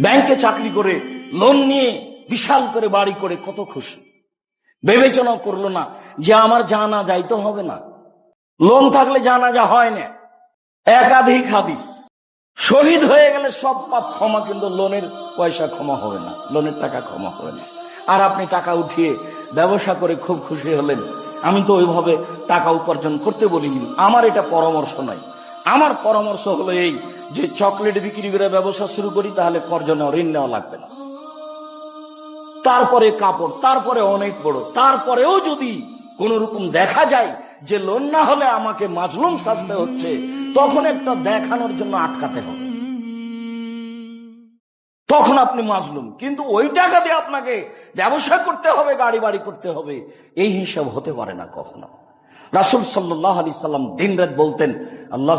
ব্যাংকে চাকরি করে, লোন নিয়ে বিশাল করে বাড়ি করে, কত খুশি। বিবেচনা করল না যে আমার জানা যাইতে হবে না। লোন থাকলে জানা যা হয় না। একাধিক হাদিস। শহীদ হয়ে গেলে সব পাপ ক্ষমা, কিন্তু লোনের পয়সা ক্ষমা হবে না, লোনের টাকা ক্ষমা হবে না। আর আপনি টাকা উঠিয়ে ব্যবসা করে খুব খুশি হলেন। আমি তো ওইভাবে টাকা উপার্জন করতে বলিনি। আমার এটা পরামর্শ নয়। আমার পরামর্শ হলো এই যে চকলেট বিক্রি করে ব্যবসা শুরু করি, তাহলে কর্জ ঋণ নেওয়া লাগবে না। তারপরে কাপড়, তারপরে অনেক বড়, তারপরেও যদি কোন রকম দেখা যায় যে লোন না হলে আমাকে মাজলুম সাজতে হচ্ছে, তখন একটা দেখানোর জন্য আটকাতে হবে। তখন আপনি মাজলুম, কিন্তু ওই টাকা দিয়ে আপনাকে ব্যবসা করতে হবে, গাড়ি বাড়ি করতে হবে, এই হিসাব হতে পারে না কখনো। রাসুল সাল্লাহ আলি সাল্লাম দিন রাত বলতেন আল্লাহ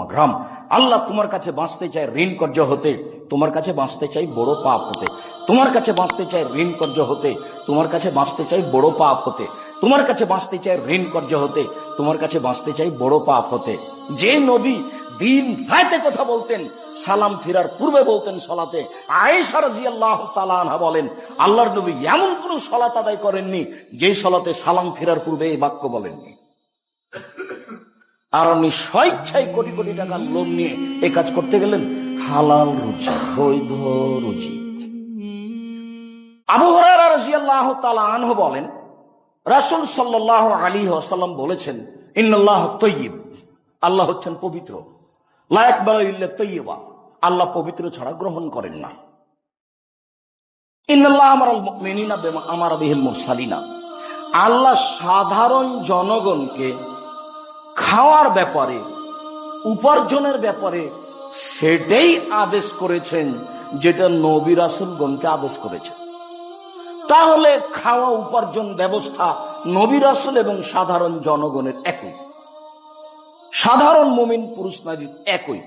মাকরাম আল্লাহ তোমার কাছে বাঁচতে চায় ঋণ কর্য হতে, তোমার কাছে বাঁচতে চাই বড় পাপ হতে, তোমার কাছে বাঁচতে চাই ঋণ কর্য হতে, তোমার কাছে বাঁচতে চাই বড় পাপ হতে, তোমার কাছে বাঁচতে চাই ঋণ কর্য হতে, তোমার কাছে বাঁচতে চাই বড় পাপ হতে। যে নবী দিন রাতে কথা বলতেন, সালাম ফিরার পূর্বে বলতেন সলাতে বলেন, আল্লাহর নবী এমন কোন সলাত আদায় করেননি যে সলাতে সালাম ফিরার পূর্বে এই বাক্য বলেননি। আর আপনি স্বেচ্ছায় কোটি কোটি টাকার লোন নিয়ে এই কাজ করতে গেলেন, হালাল রুচি বৈধ রুচি আবু হরারা তালা আনহ বলেন, রাসুল সাল্লাহ আলী আসাল্লাম বলেছেন ইন্নআল্লাহ তৈব আল্লাহ হচ্ছেন পবিত্র। লায়ক বাল্লা তৈবা আল্লাহ পবিত্র ছাড়া গ্রহণ করেন না। ইন্নআল্লাহ আমার মেনিনা আমার বিহিল মুরসালিনা। আল্লাহ সাধারণ জনগণকে খাওয়ার ব্যাপারে, উপার্জনের ব্যাপারে সেটাই আদেশ করেছেন যেটা নবী রাসুলগণকে আদেশ করেছেন। তাহলে খাওয়া উপার্জন ব্যবস্থা নবী রাসুল এবং সাধারণ জনগণের একই। সাধারণ মমিন পুরুষ নারীর একই।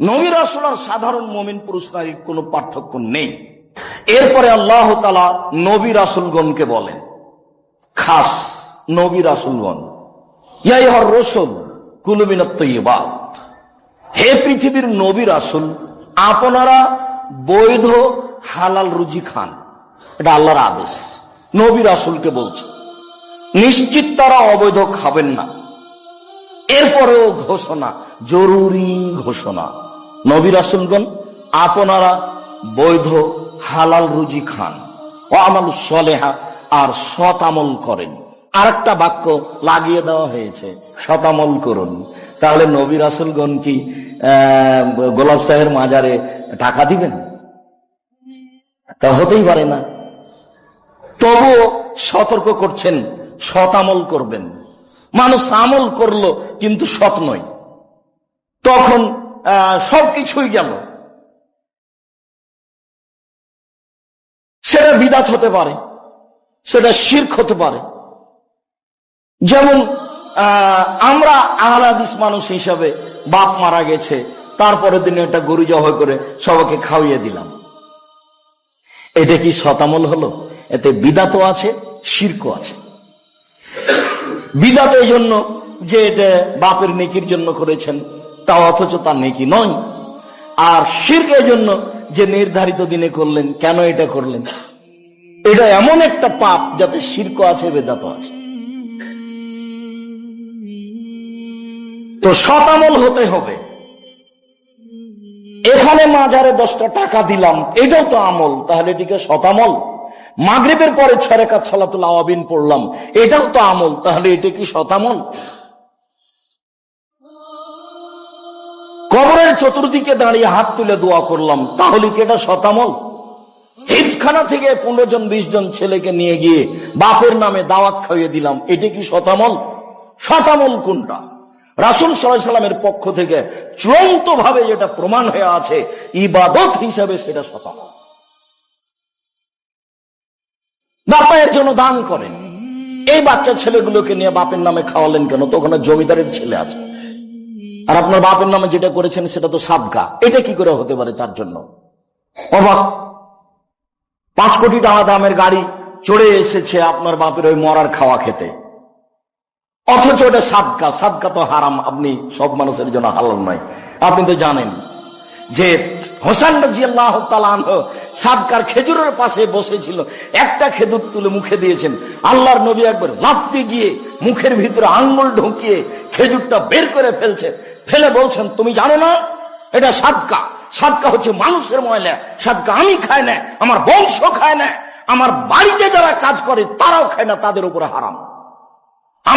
নবী রাসুল আর সাধারণ মমিন পুরুষ নারীর কোনো পার্থক্য নেই। এরপরে আল্লাহ তালা নবী রাসুলগণকে বলেন, খাস নবী রাসুলগণ হে পৃথিবীর নবী রাসুল, আপনারা বৈধ হালাল রুজি খান। এটা আল্লাহর আদেশ। নবী রাসুলকে বলছে, নিশ্চিত তারা অবৈধ খাবেন না। এরপরেও ঘোষণা, জরুরি ঘোষণা। নবী রাসুলগণ, আপনারা বৈধ হালাল রুজি খান। ও আমাল সলেহা, আর সৎ আমল করেন। আর একটা বাক্য লাগিয়ে দেওয়া হয়েছে। শতামল করুন। তাহলে নবী রাসুলগণ কি গোলাপ সাহের মাজারে টাকা দিবেন? তা হতেই পারে না। তবুও সতর্ক করছেন, শতামল করবেন। মানুষ আমল করল, কিন্তু সৎ নয়। তখন সবকিছুই গেল। সেটা বিদাত হতে পারে, সেটা শির্ক হতে পারে। যেমন আমরা আহলাদিস মানুষ হিসাবে বাপ মারা গেছে, তারপরের দিনে একটা গরু জবাই করে সবাইকে খাওয়িয়ে দিলাম। এটা কি শতামল হলো? এতে বিদাত আছে শির্ক আছে। বিদাত এই জন্য যে এটা বাপের নেকির জন্য করেছেন, তা অথচ তার নেকি নয়। আর শির্ক এই জন্য যে নির্ধারিত দিনে করলেন, কেন এটা করলেন? এটা এমন একটা পাপ যাতে শির্ক আছে বেদাত আছে। তো শতামল হতে হবে। এখানে মাজারে দশটা টাকা দিলাম, এটাও তো আমল, তাহলে এটিকে শতামল। মাগরীবের পরে ছয় রেখাত সালাতুল আওয়াবিন পড়লাম, এটাও তো আমল, তাহলে এটা কি শতামল? কবরের চতুর্দিকে দাঁড়িয়ে হাত তুলে দোয়া করলাম, তাহলে কি এটা শতামল? হিপখানা থেকে পনেরো জন, বিশ জন ছেলেকে নিয়ে গিয়ে বাপের নামে দাওয়াত খাইয়ে দিলাম, এটা কি শতামল? শতামল কোনটা? রাসুল সাল্লাহ সাল্লামের পক্ষ থেকে চূড়ান্ত ভাবে যেটা প্রমাণ হয়ে আছে, ইবাদত হিসাবে সেটা শতামল বাপায়ের জন্য দান করেন। এই বাচ্চা ছেলেগুলোকে নিয়ে বাপের নামে খাওয়ালেন কেন? তো ওখানে জমিদারের ছেলে আছে। আর আপনার বাপের নামে যেটা করেছেন সেটা তো সাদগা এটা কি করে হতে পারে তার জন্য? অবাক। পাঁচ কোটি টাকা দামের গাড়ি চড়ে এসেছে আপনার বাপের ওই মরার খাওয়া খেতে। অথচ ওটা সাদকা সাদকা তো হারাম, আপনি সব মানুষের জন্য হালাল নয়। আপনি তো জানেন যে হোসেন সাদকার খেজুরের পাশে বসেছিল, একটা খেজুর তুলে মুখে দিয়েছেন। আল্লাহর নবী একবার লাপতে গিয়ে মুখের ভিতরে আঙ্গুল ঢুকিয়ে খেজুরটা বের করে ফেলছে ফেলে বলছেন, তুমি জানো না? এটা সাদকা। সাদকা হচ্ছে মানুষের ময়লা। সাদকা আমি খাই না, আমার বংশ খায় না। আমার বাড়িতে যারা কাজ করে, তারাও খায় না, তাদের উপরে হারাম।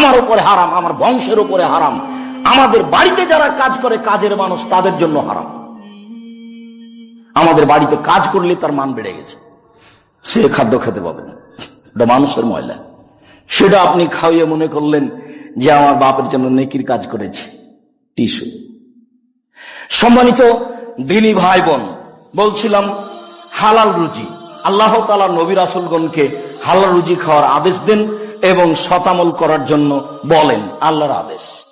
আমার উপরে হারাম, আমার বংশের উপরে হারাম। আমাদের বাড়িতে যারা কাজ করে, কাজের মানুষ তাদের জন্য হারাম। আমাদের বাড়িতে কাজ করলে তার মান বেড়ে গেছে। সে খাদ্য খেতে পাবে না। এটা মানুষের ময়লা। সেটা আপনি খাওয়িয়ে মনে করলেন যে আমার বাপের জন্য নেকির কাজ করেছে। টিসু সম্মানিত দিনী ভাই বোন বলছিলাম, হালাল রুজি। আল্লাহ তালা নবী রাসুলগণকে হালাল রুজি খাওয়ার আদেশ দেন। এবং শতামল করার জন্য বলেন আল্লাহর আদেশ।